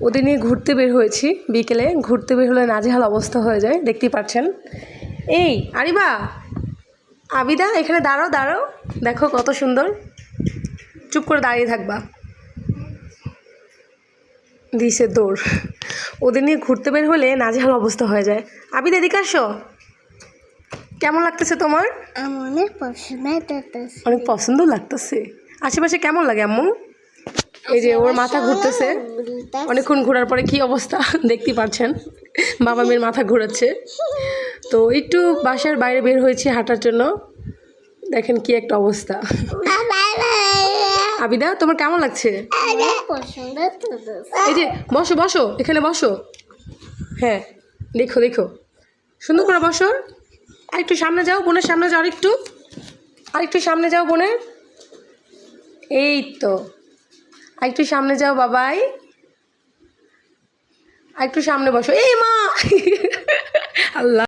ওদের নিয়ে ঘুরতে বের হয়েছি বিকেলে। ঘুরতে বের হলে নাজেহাল অবস্থা হয়ে যায় দেখতেই পাচ্ছেন। এই আরিবা! আবিদা এখানে দাঁড়ো দাঁড়ো দেখো কত সুন্দর। চুপ করে দাঁড়িয়ে থাকবা। দিছে দৌড় ওদের নিয়ে ঘুরতে বের হলে নাজেহাল অবস্থা হয়ে যায়। আবিদা এদিকে আসো। কেমন লাগতেছে তোমার? আমার অনেক পছন্দ অনেক পছন্দ লাগতেছে। আশেপাশে কেমন লাগে আম্মু? এই যে ওর মাথা ঘুরতেছে। অনেকক্ষণ ঘোরার পরে কি অবস্থা? দেখতে পাচ্ছেন। বাবা মেয়ের মাথা ঘোরাচ্ছে। তো একটু বাসার বাইরে বের হয়েছি হাঁটার জন্য। দেখেন কি একটা অবস্থা। আবিদা তোমার কেমন লাগছে? এই যে বসো বসো এখানে বসো। হ্যাঁ দেখো দেখো। সুন্দর করে বসো। আর একটু সামনে যাও বোনের সামনে যাও আরেকটু। আরেকটু সামনে যাও বোনের। এই তো। একটু সামনে যাও বাবাই। আরেকটু সামনে বসো। এই মা! আল্লাহ।